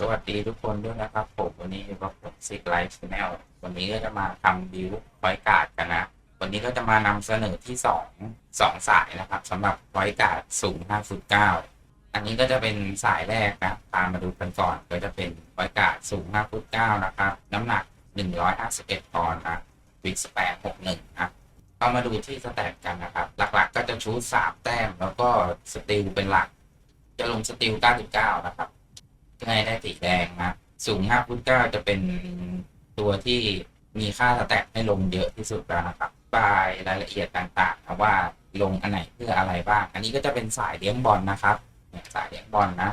สวัสดีทุกคนด้วยนะครับผมวันนี้อยู่กับผมซิกไลฟ์ชแนลวันนี้ก็จะมาทำบิวไวการ์ดกันนะ วันนี้ก็จะมานำเสนอที่สองสองสายนะครับสำหรับไวการ์ดสูง5ฟุต9อันนี้ก็จะเป็นสายแรกนะตามมาดูกันก่อนก็จะเป็นไวการ์ดสูง5ฟุต9นะครับ น้ำหนัก 151ปอนด์นะวิกสแปน61นะก็มาดูที่สแตทกันนะครับ หลักๆ ก็จะชูสามแต้มแล้วก็สติลเป็นหลัก จะลงสติล99 นะครับ ให้ได้สีแดงนะสูง5ฟุต9จะเป็นตัวที่มีค่าสแตทให้ลงเยอะที่สุดแล้วนะครับบายรายละเอียดต่างๆนะว่าลงอันไหนเพื่ออะไรบ้าง อันนี้ก็จะเป็นสายเลี้ยงบอลนะครับสายเลี้ยงบอลนะ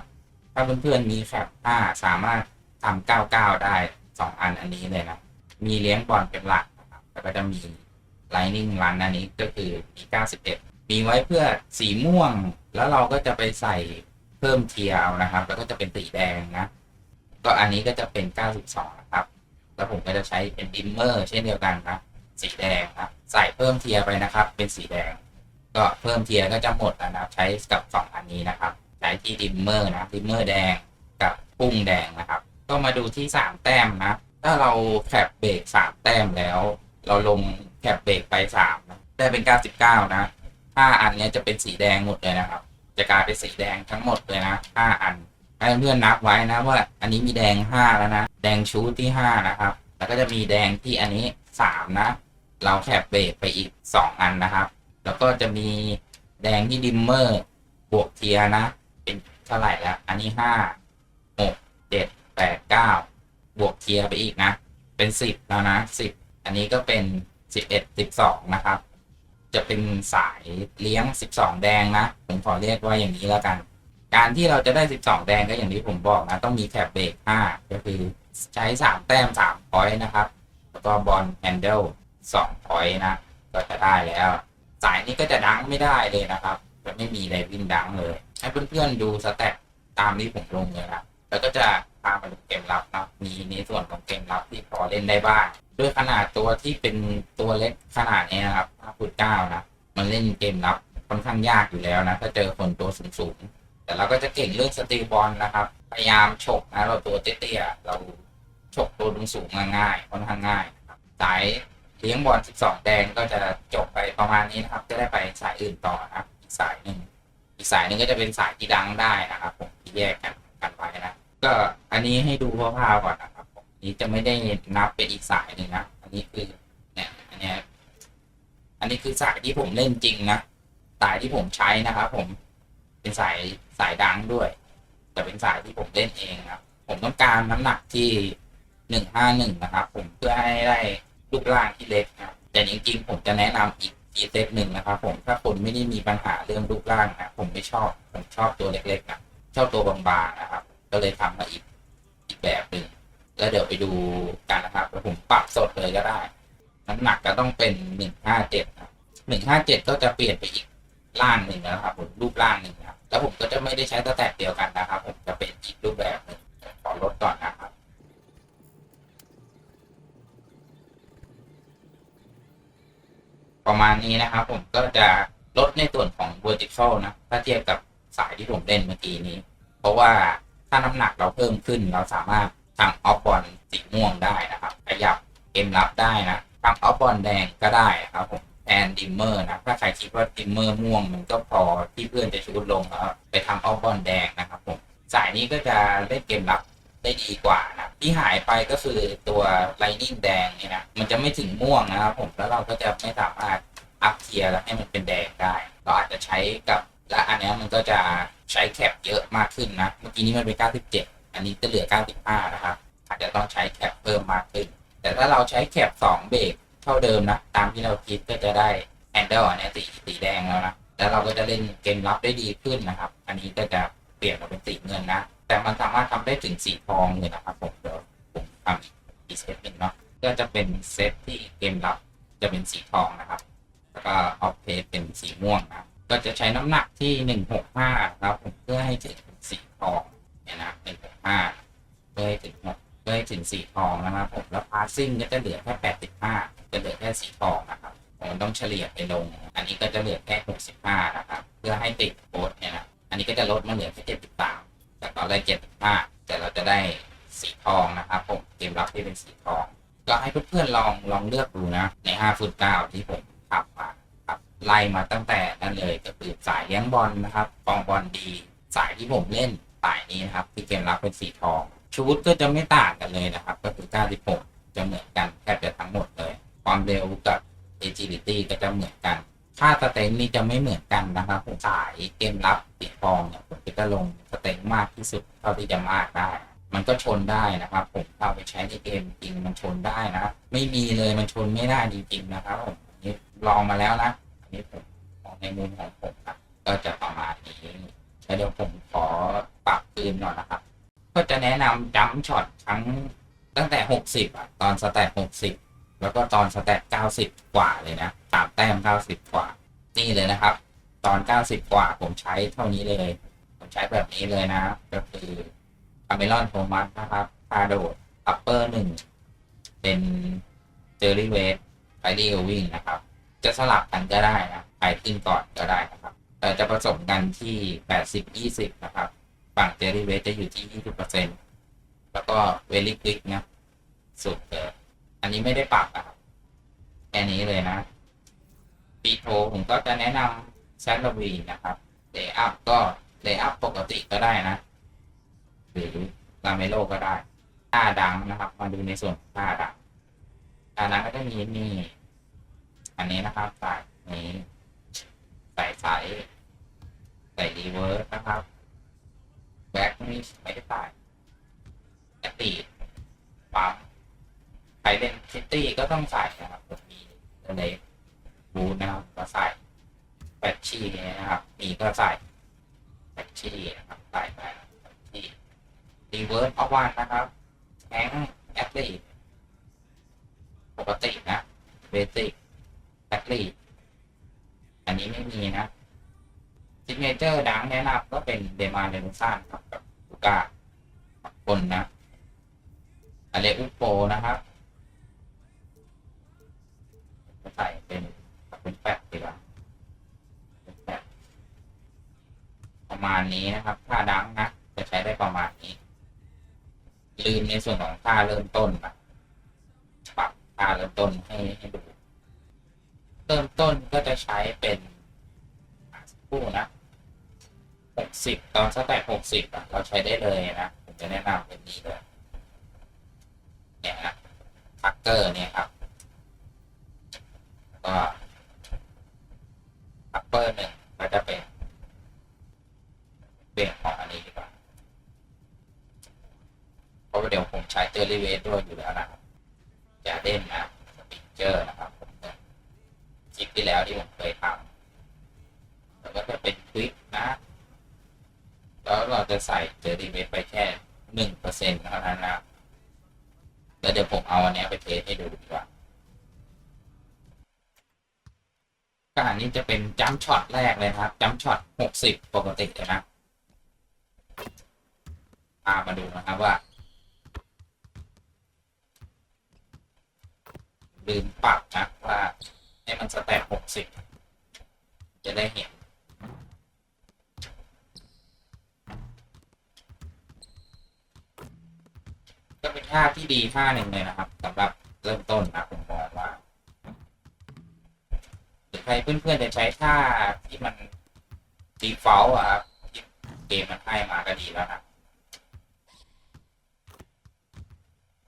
ถ้าเพื่อนๆมีแคป5สามารถทำ99ได้2อันอันนี้เลยนะ มีเลี้ยงบอลเป็นหลักนะครับแล้วก็จะมี Lightning Run อันนี้ก็คือมี91มีไว้เพื่อสีม่วง แล้วเราก็จะไปใส่ เพิ่มเทียร์เอานะครับ แล้วก็จะเป็นสีแดงนะ ก็อันนี้ก็จะเป็น 92 นะครับ แล้วผมก็จะใช้เป็นดิมเมอร์เช่นเดียวกันนะสีแดงนะใส่เพิ่มเทียร์ไปนะครับ เป็นสีแดง ก็เพิ่มเทียร์ก็จะหมดนะครับ ใช้กับสองอันนี้นะครับ ใช้ที่ดิมเมอร์นะดิมเมอร์แดงกับปุ้งแดงนะครับ ก็มาดูที่ 3 แต้มนะ ถ้าเราแคปเบรก3 แต้มแล้ว เราลงแคปเบรกไป3นะได้เป็น 99 นะห้าอันนี้จะเป็นสีแดงหมดเลยนะครับ จะกลายเป็นสีแดงทั้งหมดเลยนะห้าอัน ให้เพื่อนนับไว้นะว่าอันนี้มีแดงห้าแล้วนะ แดงชูที่ห้านะครับ แล้วก็จะมีแดงที่อันนี้สามนะ เราแคปเบรกไปอีกสองอันนะครับ แล้วก็จะมีแดงที่ดิมเมอร์บวกเทียร์นะ เป็นเท่าไหร่แล้ว อันนี้ห้าหกเจ็ดแปดเก้าบวกเทียร์ไปอีกนะ เป็นสิบแล้วนะสิบอันนี้ก็เป็นสิบเอ็ดสิบสองนะครับ จะเป็นสายเลี้ยง 12 แดงนะ ผมขอเรียกว่าอย่างนี้แล้วกัน การที่เราจะได้ 12 แดงก็อย่างที่ผมบอกนะ ต้องมีแคปเบรก5ก็คือใช้ 3 แต้ม3พอยต์นะครับ แล้วก็บอลแฮนเดิล2พอยต์นะ ก็จะได้แล้ว สายนี้ก็จะดังไม่ได้เลยนะครับ จะไม่มีอะไรวิ่งดังเลย ให้เพื่อนๆดูสแต็ตามที่ผมลงเลยนะแล้วก็จะ พามาดูเกมรับนะมีในส่วนของเกมรับที่พอเล่นได้บ้างด้วยขนาดตัวที่เป็นตัวเล็กขนาดนี้นะครับ5ฟุต9นะ มันเล่นเกมรับค่อนข้างยากอยู่แล้วนะ ถ้าเจอคนตัวสูงๆ แต่เราก็จะเก่งเรื่องสตีบอลนะครับ พยายามฉกนะเราตัวเตี้ยๆ เราฉกตัวสูงง่ายๆ ค่อนข้างง่ายนะครับสายเลี้ยงบอล 12 แดงก็จะจบไปประมาณนี้นะครับ จะได้ไปสายอื่นต่อนะครับอีกสายหนึ่งอีกสายหนึ่งก็จะเป็นสายที่ดังได้นะครับผมที่แยกกันกันไว้นะ ก็อันนี้ให้ดูคร่าวๆก่อนนะครับผมนี้จะไม่ได้นับเป็นอีกสายหนึ่งนะ อันนี้คือเนี่ยอันนี้อันนี้คือสายที่ผมเล่นจริงนะ สายที่ผมใช้นะครับผม เป็นสายสายดังด้วย แต่เป็นสายที่ผมเล่นเองครับ ผมต้องการน้ำหนักที่หนึ่งห้าหนึ่งนะครับ ผมเพื่อให้ได้รูปร่างที่เล็กนะครับแต่จริงๆผมจะแนะนำอีกอีเซตหนึ่งนะครับ ผมถ้าคนไม่ได้มีปัญหาเรื่องรูปร่างนะผมไม่ชอบ ผมชอบตัวเล็กๆนะชอบตัวบางๆนะครับ ก็เลยทำมาอีกอีกแบบหนึ่งแล้วเดี๋ยวไปดูกันนะครับแล้วผมปรับสดเลยก็ได้ น้ำหนักก็ต้องเป็นหนึ่งห้าเจ็ดหนึ่งห้าเจ็ดก็จะเปลี่ยนไปอีกร่างหนึ่งแล้วครับผมรูปร่างหนึ่งครับแล้วผมก็จะไม่ได้ใช้สแตทเดียวกันนะครับ ผมจะเป็นอีกรูปแบบหนึ่งขอลดก่อนนะครับประมาณนี้นะครับผมก็จะลดในส่วนของ vertical นะ ถ้าเทียบกับสายที่ผมเล่นเมื่อกี้นี้ เพราะว่า ถ้าน้ำหนักเราเพิ่มขึ้น เราสามารถทำออฟบอลสีม่วงได้นะครับขยับเกมรับได้นะทำออฟบอลแดงก็ได้ครับผมแทนดิมเมอร์นะถ้าใครคิดว่าดิมเมอร์ม่วงมันก็พอที่เพื่อนจะชูดลงแล้วไปทำออฟบอลแดงนะครับผมสายนี้ก็จะเล่นเกมรับได้ดีกว่านะที่หายไปก็คือตัวไลนิ่งแดงนี่นะมันจะไม่ถึงม่วงนะครับผมแล้วเราก็จะไม่สามารถอัพเทียร์แล้วให้มันเป็นแดงได้ เราอาจจะใช้กับ และอันเนี้ยมันก็จะใช้แคปเยอะมากขึ้นนะ เมื่อกี้นี้มันเป็น 97 อันนี้จะเหลือ 95 นะครับ อาจจะต้องใช้แคปเพิ่มมากขึ้น แต่ถ้าเราใช้แคป2เบรกเท่าเดิมนะ ตามที่เราคิดก็จะได้แฮนเดอันเนี้ยสีสีแดงแล้วนะ แล้วเราก็จะเล่นเกมรับได้ดีขึ้นนะครับ อันนี้ก็จะเปลี่ยนมาเป็นสีเงินนะ แต่มันสามารถทำได้ถึงสีทองเลยนะครับผมเดี๋ยวผมทำอีกเซตหนึ่งเนาะ ก็จะเป็นเซตที่เกมรับจะเป็นสีทองนะครับ แล้วก็ออฟเพจเป็นสีม่วงนะ ก็จะใช้น้ำหนักที่หนึ่งหกห้าครับผมเพื่อให้ถึงสีทองเนี่ยนะหนึ่งหกห้าเพื่อให้ถึงเพื่อให้ถึงสีทองนะครับผมแล้วพาซิ่งก็จะเหลือแค่แปดสิบห้าจะเหลือแค่สีทองนะครับผมต้องเฉลี่ยไปลง อันนี้ก็จะเหลือแค่หกสิบห้านะครับ เพื่อให้ติดโค้ดเนี่ยนะอันนี้ก็จะลดมาเหลือแค่เจ็ดสิบสามจากตอนแรกเจ็ดสิบห้าแต่เราจะได้สีทองนะครับผมเกมรับที่เป็นสีทอง ก็ให้เพื่อนๆลองลองเลือกดูนะใน5ฟุต9ที่ผมขับมา ไล่มาตั้งแต่นั่นเลยก็คือสายเลี้ยงบอลนะครับกองบอลดี สายที่ผมเล่นสายนี้นะครับที่เกมรับเป็นสีทอง ชุดก็จะไม่ต่างกันเลยนะครับ ก็คือ 96 จะเหมือนกันแทบจะทั้งหมดเลย ความเร็วกับ agility ก็จะเหมือนกัน ค่าสเต็งนี่จะไม่เหมือนกันนะครับผมสายเกมรับสีทองเนี่ยผมก็จะลงสเต็งมากที่สุดเท่าที่จะมากได้มันก็ชนได้นะครับ ผมเอาไปใช้ในเกมจริงมันชนได้นะครับไม่มีเลยมันชนไม่ได้จริงๆนะครับผมอันนี้ลองมาแล้วนะ นี้ผมมองในมุมของผมนะก็จะประมาณนี้แล้วเดี๋ยวผมขอปรับคืนหน่อยนะครับ ก็จะแนะนำจัมช็อตทั้งตั้งแต่ 60อะตอนสแตท60 แล้วก็ตอนสแตท90 กว่าเลยนะสามแต้ม 90 กว่า นี่เลยนะครับ ตอน 90 กว่าผมใช้เท่านี้เลย ผมใช้แบบนี้เลยนะ ก็คือคาเมลอนโทมัสนะครับคาโดดอัปเปอร์หนึ่งเป็นเจอรี่เวสไฟดี้วิ่งนะครับ จะสลับกันก็ได้นะใครขึ้นก่อนก็ได้นะครับแต่จะผสมกันที่ 80 20 นะครับ ฝั่งเจอรี่เวสจะอยู่ที่ 20%แล้วก็เวลิควิกนะสุดเลยอันนี้ไม่ได้ปรับนะครับแค่นี้เลยนะปีโทผมก็จะแนะนำแซนด์วีนะครับเลย์อัพก็เลย์อัพปกติก็ได้นะ หรือลาเมโลก็ได้หน้าดังนะครับ มาดูในส่วนของหน้าดังหน้าดังก็จะมีนี่ อันนี้นะครับสายนี้ใส่สายใส่รีเวิร์สนะครับแบ็กนี่ไม่ได้ใส่แอตตีปั๊มใครเล่นซิตี้ก็ต้องใส่นะครับมมีเลยบูทนะครับก็ใส่แบตชี่นะครับ มีก็ใส่แบตชีนะครับใส่ไปแบตชีรีเวิร์สเอาวันนะครับแองแอตลีปกตินะเบสิก แอตลีอันนี้ไม่มีนะซิกเนเจอร์ดังแนะนำก็เป็นเดมาเรนูซานครับกับลูก้าคนนะอะไรอุโปนะครับใส่เป็นเป็นแปดดีกว่าเป็นแปดประมาณนี้นะครับค่าดังนะจะใช้ได้ประมาณนี้ลืมในส่วนของค่าเริ่มต้นนะปรับค่าเริ่มต้นให้ให้ดู เริ่มต้นก็จะใช้เป็นสักครู่นะหกสิบตอนสแต็กหกสิบเราใช้ได้เลยนะ ผมจะแนะนำเป็นนี้เลยเนี่ยนะทักเกอร์เนี่ยครับ ก็อัปเปอร์หนึ่งก็จะเป็นเบี่ยงของอันนี้ดีกว่าเพราะว่าเดี๋ยวผมใช้เจอรี่เวสด้วยอยู่แล้วนะครับอย่าเด่นนะสปิเจอร์นะครับ ที่แล้วที่ผมเคยทำแล้วก็จะเป็นคลิปนะ แล้วเราจะใส่เจอรี่เวสไปแค่หนึ่งเปอร์เซ็นต์เท่านั้นนะแล้วเดี๋ยวผมเอาอันนี้ไปเทสให้ดูดีกว่าการนี้จะเป็นจัมช็อตแรกเลยครับจัมช็อตหกสิบปกติเลยนะตามมาดูนะครับว่า ลืมปรับนะว่า ให้มันสแตทหกสิบจะได้เห็น ก็เป็นท่าที่ดีท่าหนึ่งเลยนะครับสำหรับเริ่มต้นนะผมมองว่าหรือใครเพื่อนๆจะใช้ท่าที่มัน default อะครับที่เกมมันให้มาก็ดีแล้วนะ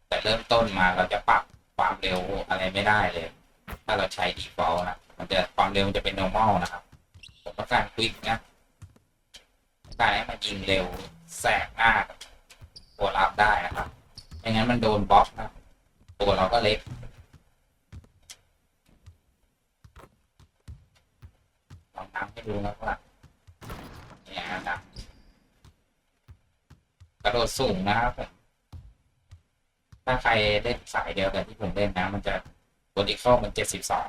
แต่เริ่มต้นมาเราจะปรับความเร็วอะไรไม่ได้เลย ถ้าเราใช้ default นะ มันจะความเร็วมันจะเป็น normal นะครับ ผมต้องการ quick นะต้องการให้มันยิงเร็วแสกหน้ากับตัวรับได้นะครับไม่งั้นมันโดนบล็อกนะตัวเราก็เล็กลองทำให้ดูนะว่าเนี่ยนะกระโดดสูงนะครับถ้าใครเล่นสายเดียวกับที่ผมเล่นนะมันจะ บนอีกข้อมันเจ็ดสิบสอง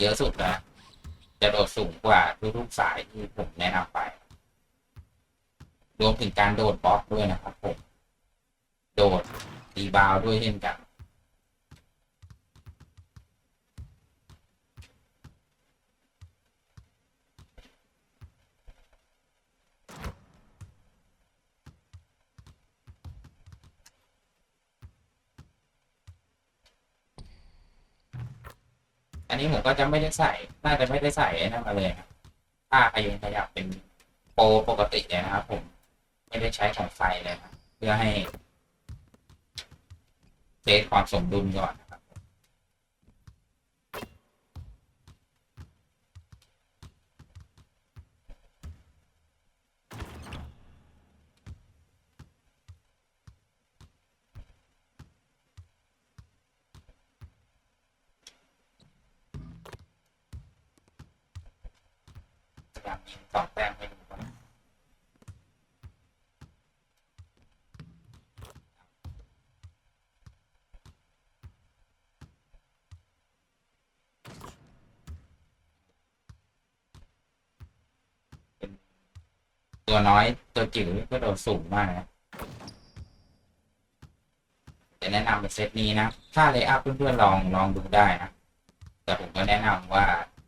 เยอะสุดนะจะโดดสูงกว่าทุกๆสายที่ผมแนะนำไป รวมถึงการโดดบล็อกด้วยนะครับผม โดดตีบาวด้วยเช่นกัน อันนี้ผมก็จะไม่ได้ใส่ น่าจะไม่ได้ใส่ไอ้นั่นมาเลยนะถ้าขยันขยับเป็นโปรปกติเลยนะครับผมไม่ได้ใช้ของไฟเลยนะเพื่อให้เทสความสมดุลก่อน สองแต้มให้ดูก่อนตัวน้อยตัวจิ๋วก็โดดสูงมากนะจะแนะนำเป็นเซตนี้นะ ถ้าเลยอัพเพื่อนๆลองลองดูได้นะ แต่ผมก็แนะนำว่า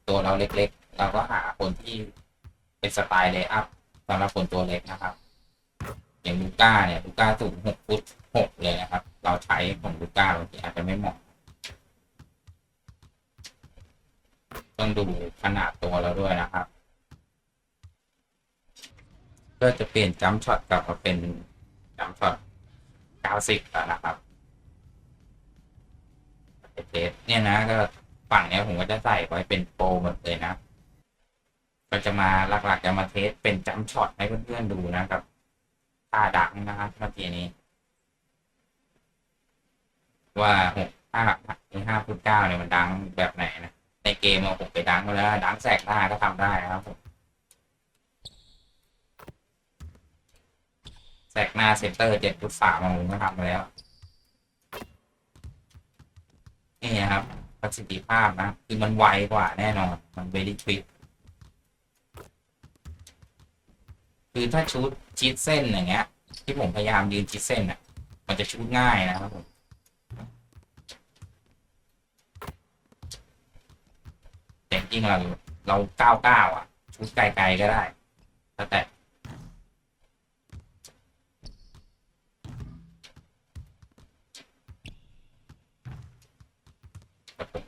ตัวเราเล็กๆ เราก็หาคนที่ เป็นสไตล์เลย์อัพสำหรับคนตัวเล็กนะครับ อย่างลูก้าเนี่ยลูก้าสูงหกฟุตหกเลยนะครับ เราใช้ของลูก้าบางทีอาจจะไม่เหมาะ ต้องดูขนาดตัวเราด้วยนะครับก็จะเปลี่ยนจัมป์ช็อตกลับมาเป็นจัมป์ช็อต90แล้วนะครับเทสเนี่ยนะก็ฝั่งเนี้ยผมก็จะใส่ไว้เป็นโปรหมดเลยนะ ก็จะมาหลักๆจะมาเทสเป็นจัมช็อตให้เพื่อนๆดูนะครับท่าดังนะครับเมื่อกี้นี้ ว่าหกห้าห้าฟุตเก้าเนี่ยมันดังแบบไหนนะ ในเกมเอาผมไปดังมาแล้ว ดังแสกหน้าก็ทำได้ครับผมแสกหน้าเซนเตอร์เจ็ดฟุตสามผมก็ทำมาแล้วนี่ครับประสิทธิภาพนะ คือมันไวกว่าแน่นอน มันเวลี่ควิก คือถ้าชุดชิดเส้นอย่างเงี้ย ที่ผมพยายามยืนชิดเส้นอะ มันจะชุดง่ายนะครับผมแต่จริงเราเราก้าวก้าวอะ ชุดไกลๆก็ได้แล้วแต่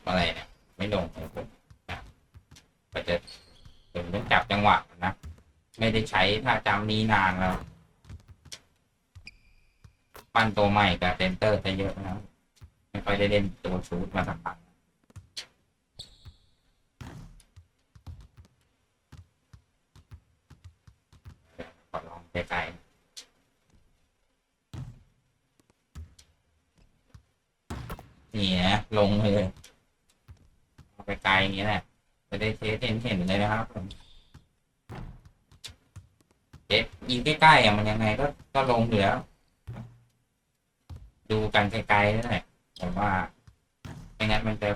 อะไรเนี่ย ไม่ลงของผมนะก็จะผมต้องจับจังหวะนะ ไม่ได้ใช้ท่าจำนี้นานแล้ว ปั้นตัวใหม่กับเซนเตอร์จะเยอะนะครับไม่ค่อยได้เล่นตัวชูดมาสักพักขอลองไกลๆนี่นะลงเลยไปไกลอย่างนี้แหละจะได้เทสเห็นเห็นเลยนะครับผมเอ๊ะ ยิงใกล้ๆอะมันยังไงก็ก็ลงอยู่แล้วดูกันไกลๆนั่นแหละผมว่าไม่งั้นมันจะ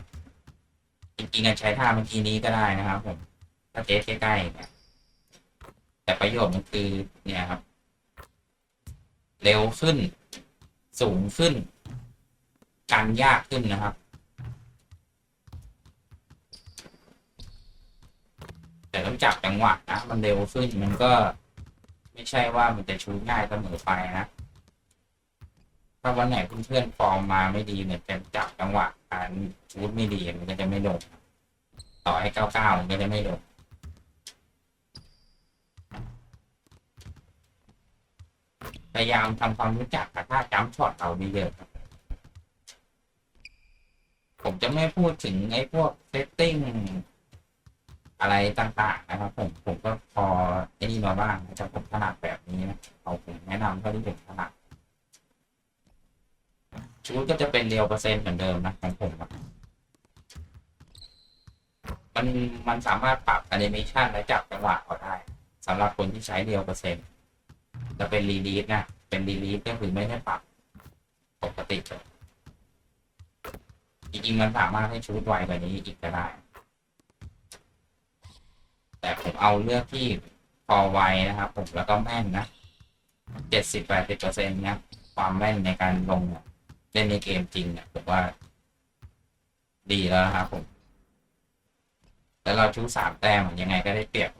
จริงๆอะใช้ท่าเมื่อกี้นี้ก็ได้นะครับ ผม ถ้าเทสใกล้ๆเนี่ยแต่ประโยชน์มันคือเนี่ยครับ เร็วขึ้น สูงขึ้นการยากขึ้นนะครับแต่ต้องจับจังหวะนะมันเร็วขึ้นมันก็ ไม่ใช่ว่ามันจะชูง่ายเสมอไปนะถ้าวันไหนเพื่อนๆฟอร์มมาไม่ดีเนี่ยจะจับจังหวะการชูดไม่ดีมันก็จะไม่ลง ต่อให้เก้าเก้ามันก็จะไม่ลงพยายามทำความรู้จักกับท่าจัมช็อตเราดีเยอะผมจะไม่พูดถึงไอ้พวกเซตติ้ง อะไรต่างๆนะครับ ผมผมก็พอไอ้นี่มาบ้างแต่ผมถนัดแบบนี้นะเอาผมแนะนำเท่าที่ผมถนัดชุดก็จะเป็นเรียวเปอร์เซ็นต์เหมือนเดิมนะของผมอะมันมันสามารถปรับแอนิเมชันและจับจังหวะเอาได้สำหรับคนที่ใช้เรียวเปอร์เซ็นต์จะเป็นรีลีฟนะเป็นรีลีฟก็คือไม่ได้ปรับปกติจริงๆมันสามารถให้ชุดไวกว่านี้อีกก็ได้ แต่ผมเอาเลือกที่พอไวนะครับ ผมแล้วก็แม่นนะเจ็ดสิบแปดสิบเปอร์เซ็นต์นะความแม่นในการลงเนี่ยเล่นในเกมจริงเนี่ยผมว่า ดีแล้วนะครับผม แล้วเราชูสามแต้มยังไงก็ได้เปรียบ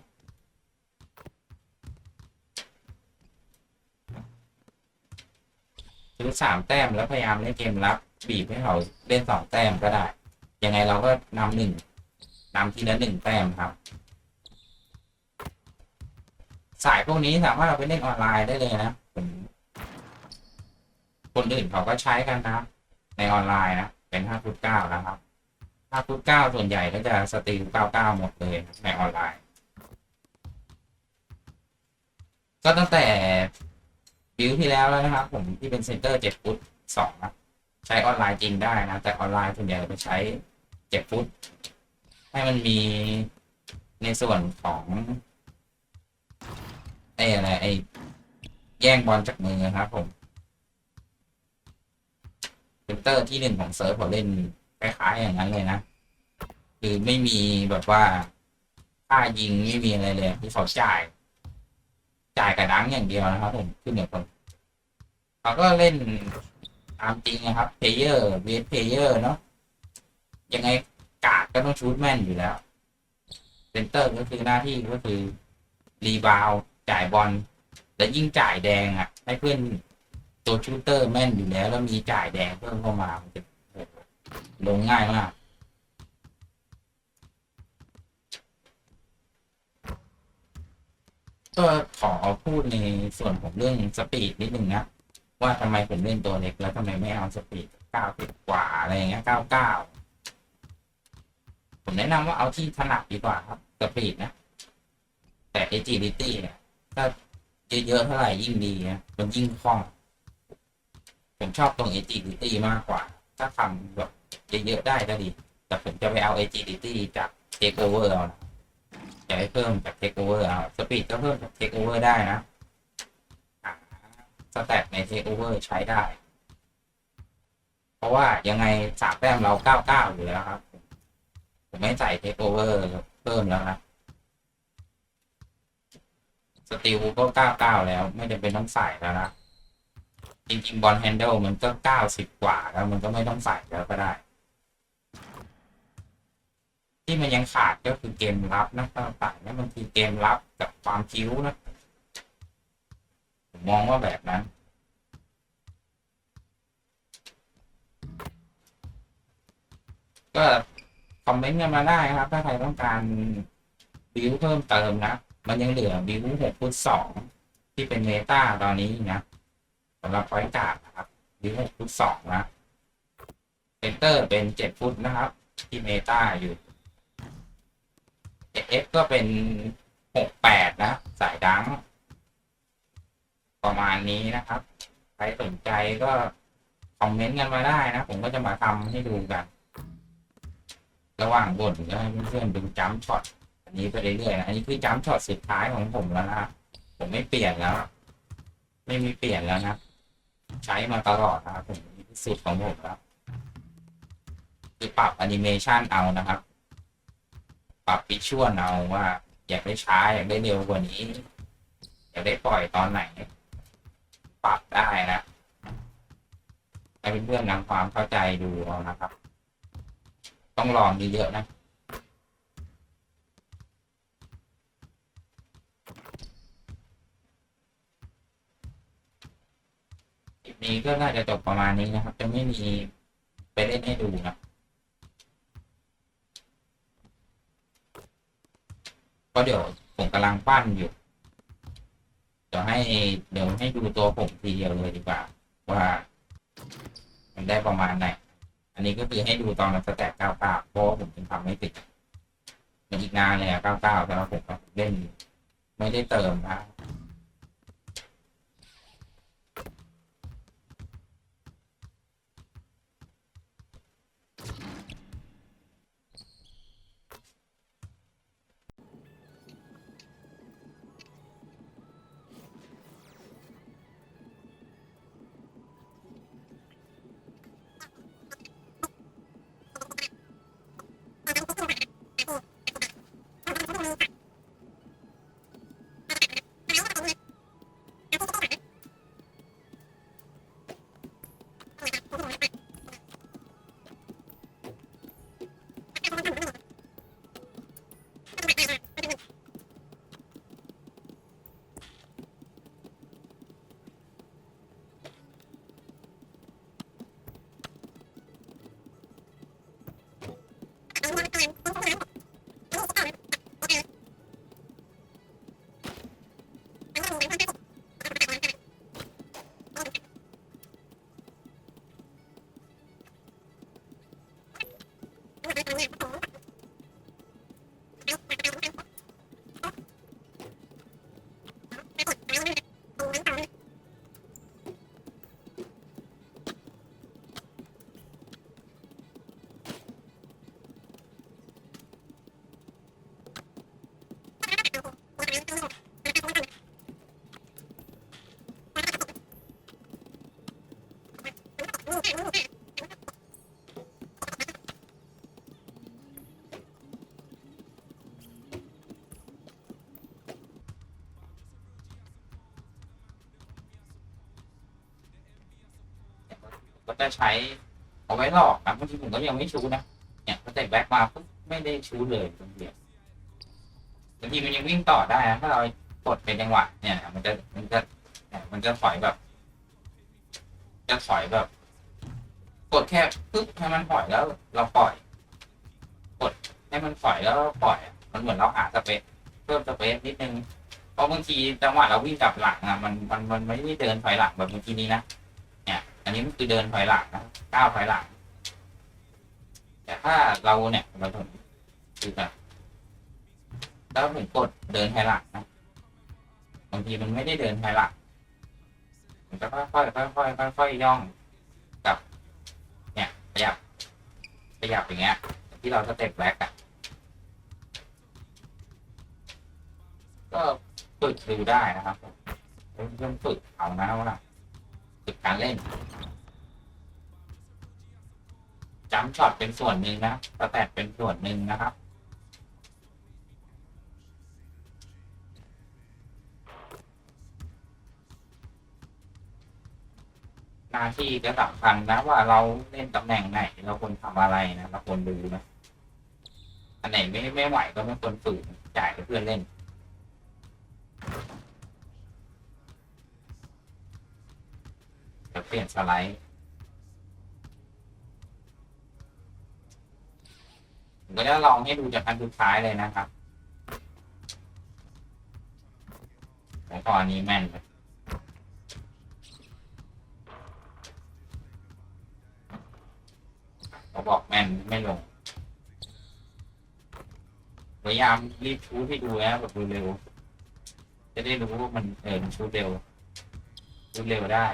ชูสามแต้มแล้วพยายามเล่นเกมรับบีบให้เขาเล่นสองแต้มก็ได้ ยังไงเราก็นำหนึ่งนำทีละหนึ่งแต้มครับ สายพวกนี้สามารถเอาไปเล่นออนไลน์ได้เลยนะผมคนอื่นเขาก็ใช้กันนะ ในออนไลน์นะ เป็นห้าฟุตเก้านะครับห้าฟุตเก้าส่วนใหญ่ก็จะสตรีมเก้าเก้าหมดเลยในออนไลน์ ก็ตั้งแต่บิวที่แล้วแล้วนะครับ ผมที่เป็นเซนเตอร์เจ็ดฟุตสองนะใช้ออนไลน์จริงได้นะ แต่ออนไลน์ส่วนใหญ่ไปใช้เจ็ดฟุตให้มันมีในส่วนของ อ้อะไรไอ้แย่งบอลจากมือครับผมเซนเตอร์ที่หนึ่งของเซิร์ฟผมเล่นคล้ายๆอย่างนั้นเลยนะ คือไม่มีแบบว่าค่ายิงไม่มีอะไรเลยที่เขาจ่าย จ่ายกระดังอย่างเดียวนะครับผมขึ้นเหนือคนเขาก็เล่นตามจริงนะครับเพลเยอร์เวทเพลเยอร์เนาะยังไงกาดก็ต้องชูดแม่นอยู่แล้วเซนเตอร์ก็คือหน้าที่ก็คือรีบาวด จ่ายบอลแต่ยิ่งจ่ายแดงอะ ให้เพื่อนตัวชูเตอร์แม่นอยู่แล้ว แล้วมีจ่ายแดงเพิ่มเข้ามามันจะลงง่ายมากก็ขอพูดในส่วนของเรื่องสปีดนิดนึงนะ ว่าทำไมผมเล่นตัวเล็กแล้วทำไมไม่เอาสปีดเก้าสิบกว่าอะไรเงี้ยเก้าเก้าผมแนะนำว่าเอาที่ถนัดดีกว่าครับ สปีดนะ แต่ agility เนี่ย ถ้าเยอะๆเท่าไหร่ยิ่งดีนะมันยิ่งคล่อง ผมชอบตรง agility มากกว่า ถ้าทำแบบเยอะๆได้ก็ดี แต่ผมจะไปเอา agility จาก takeover เอาจะให้เพิ่มจาก take over เอาสปีดก็เพิ่มจาก take over ได้นะสแตทใน take over ใช้ได้ เพราะว่ายังไงสามแต้มเราเก้าเก้าอยู่แล้วครับ ผมไม่ใส่ take over เพิ่มแล้วนะส ติลก็เก้าเก้าแล้ว ไม่จำเป็นต้องใส่แล้วนะจริงๆบอลแฮนเดิลมันก็เก้าสิบกว่าแล้วมันก็ไม่ต้องใส่แล้วก็ได้ ที่มันยังขาดก็คือเกมรับนะต่างๆนั่นมันคือเกมรับกับความคิ้วนะผมมองว่าแบบนั้นก็คอมเมนต์กันมาได้ครับ ถ้าใครต้องการบิวเพิ่มเติมนะ มันยังเหลือบิวหกฟุตสองที่เป็นเมตาตอนนี้นะสำหรับพอยต์การ์ดนะครับบิวหกฟุตสองนะเซนเตอร์เป็นเจ็ดฟุตนะครับ ที่เมตาอยู่เอฟก็เป็นหกแปดนะ สายดัง ประมาณนี้นะครับ ใครสนใจก็คอมเมนต์กันมาได้นะ ผมก็จะมาทำให้ดูกัน ระหว่างบทก็ให้เพื่อนๆดูจัมช็อต นนี้ไปเรื่อยๆนะอันนี้คือจัมช็อตสุดท้ายของผมแล้วนะผมไม่เปลี่ยนแล้ว ไม่มีเปลี่ยนแล้วนะ ใช้มาตลอดนะครับผมนี่คือสุดของผมแล้วคือปรับแอนิเมชันเอานะครับ ปรับฟิชชวลเอาว่า อยากได้ช้าอยากได้เร็วกว่านี้ อยากได้ปล่อยตอนไหน ปรับได้นะให้เพื่อนๆนำความเข้าใจดูเอานะครับ ต้องลองเยอะๆนะคลิป นี้ก็น่าจะจบประมาณนี้นะครับ จะไม่มีไปเล่นให้ดูนะก็เดี๋ยวผมกำลังปั้นอยู่เดี๋ยวให้เดี๋ยวให้ดูตัวผมทีเดียวเลยดีกว่า ว่ามันได้ประมาณไหน อันนี้ก็คือให้ดูตอนสแตทเก้าเก้าเพราะว่าผมยังทำไม่ติดมันอีกนานเลยอะเก้าเก้าแต่ว่าผมก็เล่น ไม่ได้เติมนะ Beklemeyi buldum. ะใช้เอาไว้หลอกนะบางทีผมก็ยังไม่ชูนะเนี่ยพอแต่แบ็กมาปุ๊บไม่ได้ชูเลยบางทีบางทีมันยังวิ่งต่อได้นะถ้าเรากดเป็นจังหวะเนี่ย มันจะมันจะเนี่ยมันจะถอยแบบ จะถอยแบบ กดแค่ปึ๊บให้มันถอยแล้ว เราปล่อย กดให้มันถอยแล้วเราปล่อย มันเหมือนเราหาสเปซเพิ่มสเปซนิดนึงเพราะบางทีจังหวะเราวิ่งกลับหลังอะมันมันมันไม่ได้เดินถอยหลังแบบเมื่อกี้นี้นะ อันนี้มันคือเดินถอยหลังนะก้าวถอยหลัง แต่ถ้าเราเนี่ยเราถึงคือแบบแล้วถึงกดเดินถอยหลังนะบางทีมันไม่ได้เดินถอยหลังมันจะค่อยๆค่อยๆค่อยๆย่องกับ เนี่ยขยับขยับอย่างเงี้ย ที่เราสเต็ปแรกอะก็ฝึกดูได้นะครับเริ่มฝึกเอานะว่า ฝึกการเล่นจัมช็อตเป็นส่วนหนึ่งนะสแตทเป็นส่วนหนึ่งนะครับ หน้าที่ก็สำคัญนะว่าเราเล่นตำแหน่งไหน เราควรทำอะไรนะ เราควรดูนะ อันไหนไม่ไม่ไหวก็ไม่ควรฝืนจ่ายให้เพื่อนเล่น ปลี่ยนสไลด์ผมก็จะลองให้ดูจากอันสุดท้ายเลยนะครับแต่พออันนี้แม่นเลยเขาบอกแม่นไม่ลงพยายามรีบชูให้ดูนะแบบดูเร็ว จะได้รู้ว่ามันเออมันชูเร็ว ชูเร็วได้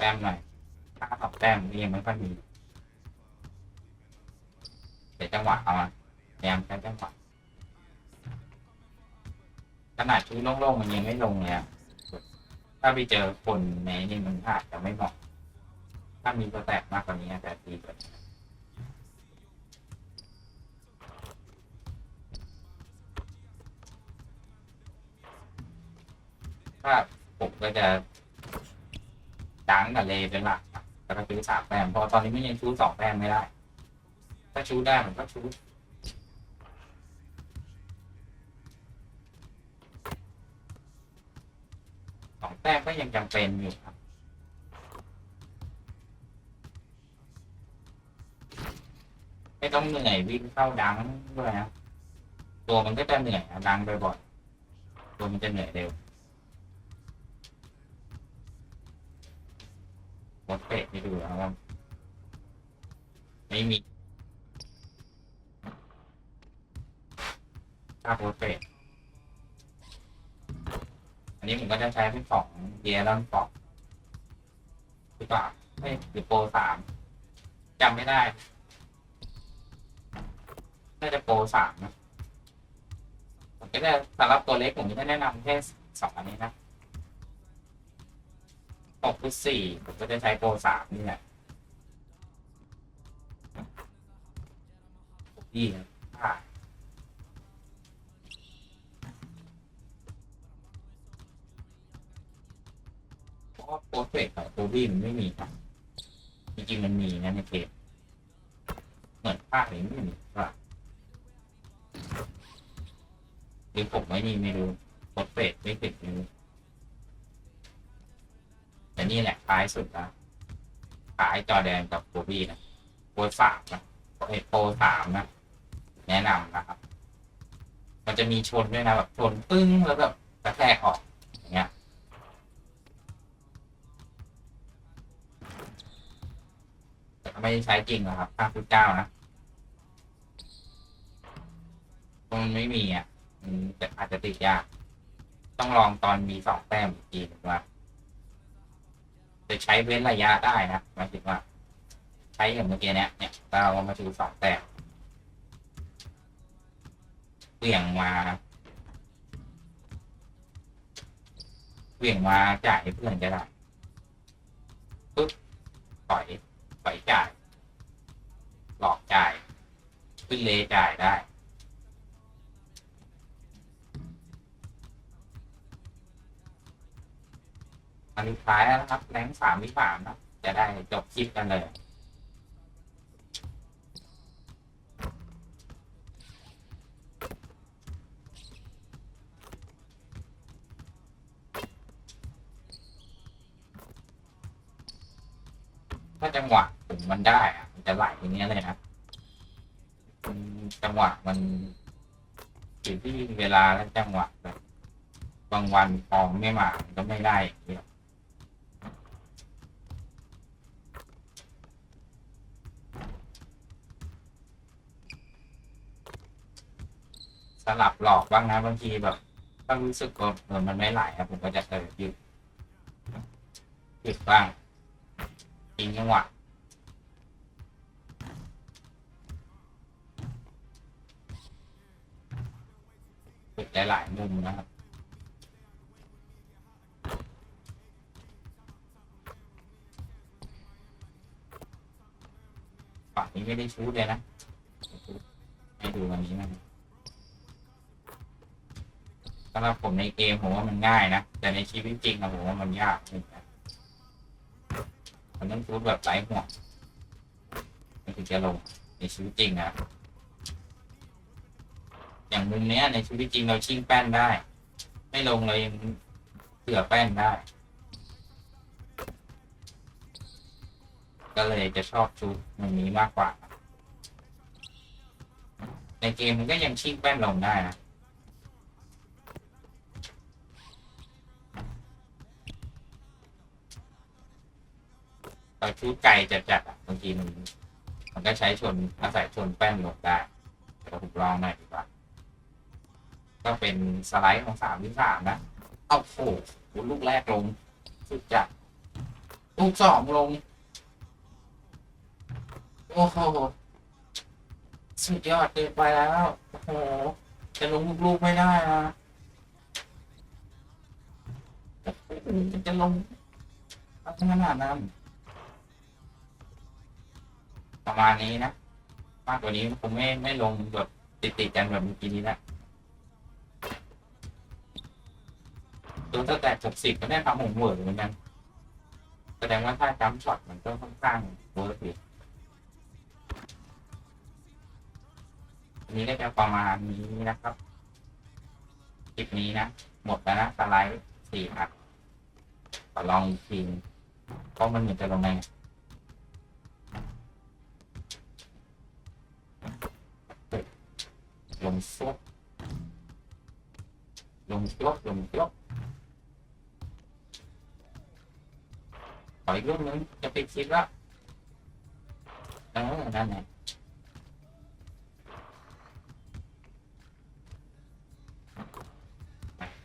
แต้มหน่อยถ้าสองแต้มนี่ยังไม่ค่อยมีเดี๋ยวจังหวะเอามาพยายามใช้จังหวะขนาดชุดโล่งๆมันยังไม่ลงเลยอะถ้าไปเจอคนในนี่มันอาจจะไม่เหมาะถ้ามีตัวแตกมากกว่านี้อาจจะดีกว่าถ้าผมก็จะ ดังกับเลเป็นหลักครับแล้วก็ชูสามแต้มเพราะตอนนี้ไม่ยังชูสองแต้มไม่ได้ ถ้าชูได้มันก็ชูสองแต้มก็ยังจำเป็นอยู่ครับไม่ต้องเหนื่อยวิ่งเข้าดังด้วยนะตัวมันก็จะเหนื่อยดังบ่อยๆตัวมันจะเหนื่อยเร็ว มดเป็ดให้ดูนะครับไม่มีค่าโพสเป็ดอันนี้ผมก็จะใช้เป็นของเดียร์ลอนฟอกหรือเปล่าเอ้ยหรือโปรสามจำไม่ได้ น่าจะโปรสามนะผมก็จะสำหรับตัวเล็กผมจะแนะนำแค่สองอันนี้นะ หกหรือสี่ผมก็จะใช้โปรสามนี่แหละดีนะอ่าเพราะว่าโปรเฟกกับโปรบี้มันไม่มีครับจริงๆมันมีนะในเกมเหมือนภาคนี้ไม่มีว่าหรือผมไม่นี่ไม่รู้โปรเฟกไม่ติดไม่รู้ นี่แหละคล้ายสุดนะคล้ายจอแดงกับโคบีนะโปรสามนะไอโปรสามนะ แนะนำนะครับ มันจะมีชนด้วยนะแบบชนปึ้งแล้วแบบกระแทกออกอย่างเงี้ยไม่ใช้จริงหรอครับห้าพุทเก้านะมันไม่มีอะแต่อาจจะติดยาก ต้องลองตอนมีสองแต้มอีกทีนงว่า จะใช้เว้นระยะได้นะหมายถึงว่า ใช้อย่างเมื่อกี้เนี้ยเนี่ยเราเอามาชูสองแต้มเหวี่ยงมาเหวี่ยงมาจ่ายเพื่อนก็ได้ปุ๊บปล่อยปล่อยจ่าย หลอกจ่ายขึ้นเลจ่ายได้ อันสุดท้ายแล้วนะครับ แรงสามวิสามนะจะได้จบคลิปกันเลยถ้าจังหวะถึงมันได้อะมันจะไหลอย่างเงี้ยเลยนะจังหวะมันอยู่ที่เวลาและจังหวะแบบบางวันฟองไม่มาก็ไม่ได้อย่างเงี้ย ลับหลอกบ้างนะบางทีแบบถ้ารู้สึกว่าเออมันไม่ไหลครับผมก็จะเออหยุดหยุดบ้างทิ้งจังหวะฝึกได้หลายมุมนะครับฝั่งนี้ไม่ได้ชูดเลยนะให้ดูวันนี้มัน สำหรับผมในเกมผมว่ามันง่ายนะ แต่ในชีวิตจริงอะผมว่ามันยากมันมันต้องชูดแบบไร้ห่วงมันถึงจะลงในชีวิตจริงนะอย่างมุมเนี้ยในชีวิตจริงเราชิงแป้นได้ ไม่ลงเรายังเสือแป้นได้ ก็เลยจะชอบชุดมุมนี้มากกว่า ในเกมมันก็ยังชิงแป้นลงได้นะ ตอนชุดไก่จัดจัดๆอะบางทีมันมันก็ใช้ชนอาศัยชนแป้นลงได้เดี๋ยวผมลองหน่อยดีกว่า ก็เป็นสไลด์ของสามที่สามนะ เอาโอ้โหลูกแรกลง สุดจัด ลูกสองลง โอ้โหสุดยอดเกินไปแล้ว โอ้โห จะลงลูกๆไม่ได้นะจะลงขนาดนั้น ประมาณนี้นะ มากกว่านี้ผมไม่ไม่ลงแบบติดติดๆกันแบบเมื่อกี้นี้นะตัวตั้งแต่หกสิบก็ได้ทำหงเหวอร์เหมือนกันแสดงว่าถ้าจัมช็อตมันก็ค่อนข้างเวิร์กดีอันนี้ก็จะประมาณนี้นะครับ คลิปนี้นะ หมดแล้วนะสไลด์สี่อันขอลองอีกทีนึงเพราะมันเหมือนจะลงใน งซบลงยกลงยกขออีกรูปนึงจะไปดคลิปแล้วเออนั่นไง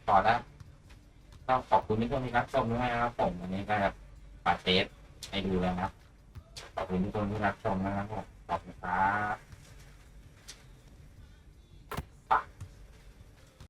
ต่อแล้วก็ขอบคุณทุกคนที่รับชมด้วยนะครับผมวันนี้ก็ปาเทสให้ดูแล้วนะขอบคุณทุกคนที่รับชมนะครับผมขอบคุณครับ